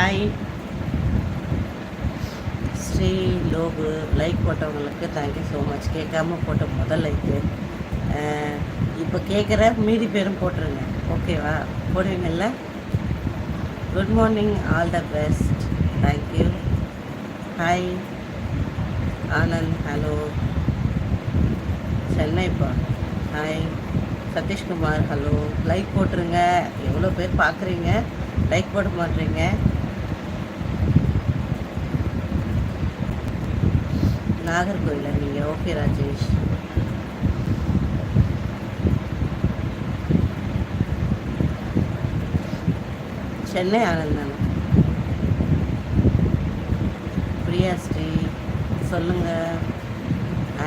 Hi Sri Logu like போட்டவங்களுக்கு thank you so much கேட்காம போட்ட முதல் லைக்கு இப்போ கேட்குற மீதி பேரும் போட்டுருங்க. ஓகேவா போடுவீங்கல்ல? Good morning all the best thank you hi Anand hello சென்னைப்பா hi Sathishkumar hello like போட்டுருங்க. எவ்வளோ பேர் பார்க்குறீங்க லைக் போட மாட்டீங்க நாகர்கோயிலில் நீங்கள் ஓகே ராஜேஷ். சென்னை ஆனந்த் பிரியா ஸ்ரீ சொல்லுங்க.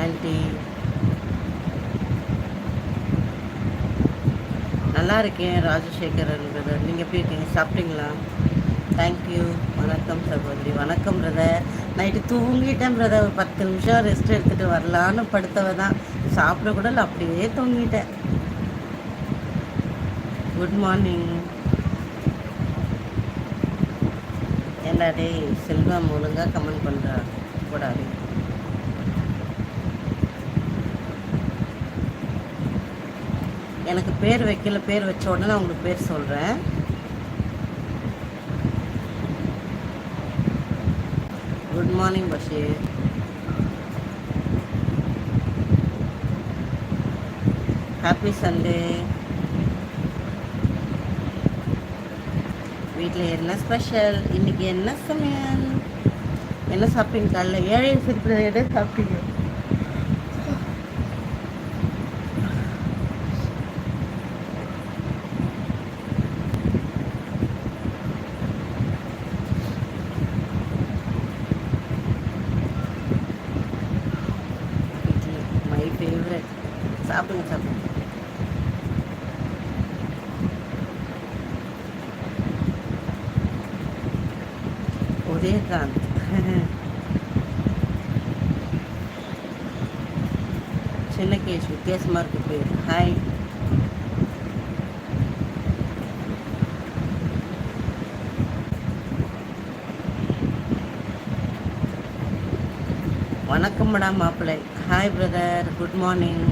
ஆன்ட்டி. நல்லா இருக்கேன் ராஜசேகர் நீங்கள் எப்படி இருக்கீங்க? சாப்பிட்டீங்களா? தேங்க்யூ வணக்கம் சகோதரி. வணக்கம் பிரதர் நைட்டு தூங்கிட்டேன் பிரதர் ஒரு பத்து நிமிஷம் ரெஸ்ட் எடுத்துகிட்டு வரலான்னு படுத்தவ தான். சாப்பிட கூட இல்லை அப்படியே தூங்கிட்டேன். குட் மார்னிங் ஏண்டா டேய் செல்வம் ஒழுங்காக கமெண்ட் பண்ணுறா கூடாது எனக்கு பேர் வைக்கல பேர் வச்ச உடனே நான் உங்களுக்கு பேர் சொல்கிறேன் good morning Basheer happy Sunday வீட்டில் என்ன ஸ்பெஷல் இன்னைக்கு என்ன சமையல்? என்ன சாப்பிட்டீங்க? காலைல ஏழை சிரிப்பு எதை சாப்பிட்டீங்க. சாப்பிடுங்க சாப்பிடுங்க. உதயகாந்த் சின்ன கேஸ் வித்தியாசமாக இருக்கு பேர். ஹாய் வணக்கம் மேடம் மாப்பிள்ளை. Hi brother good morning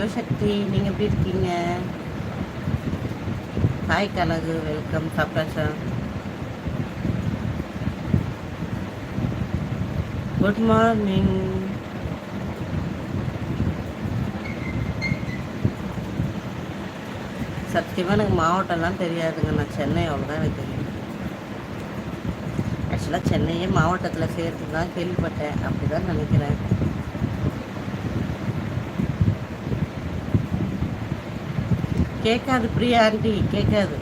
Sivasakthi நீங்கள் எப்படி இருக்கீங்க? ஹாய் கலகு வெல்கம் சாப்பிட்டாச்சா? குட் மார்னிங் சத்தியமாக எனக்கு மாவட்டம்லாம் தெரியாதுங்க. நான் சென்னை அவ்வளோதான் எனக்கு தெரியும். ஆக்சுவலாக சென்னையே மாவட்டத்தில் சேர்த்து தான் கேள்விப்பட்டேன். அப்படி தான் நினைக்கிறேன். கேட்காது பிரியா ஆண்டி கேட்காது.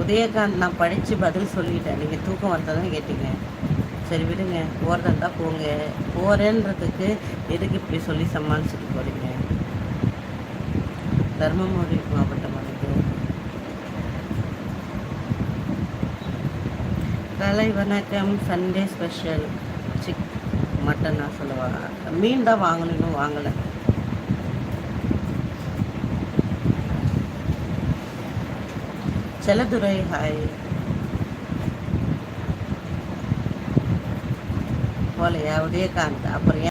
உதயகாந்த் நான் படித்து பதில் சொல்லிட்டேன். நீங்கள் தூக்கம் வரதான் கேட்டீங்க. சரி விடுங்க. போகிறதா இருந்தால் போங்க. போகிறேன்றதுக்கு எதுக்கு இப்படி சொல்லி சமாளிச்சுட்டு போகிறீங்க தர்மபுரி மாவட்டம் கலை வணக்கம் சண்டே ஸ்பெஷல் சிக் மட்டனா சொல்லுவா மீன் தான் வாங்கணும் இன்னும் வாங்கலை. செலதுரை ஹாய் போலையா? உதயகாந்த் அப்புறம்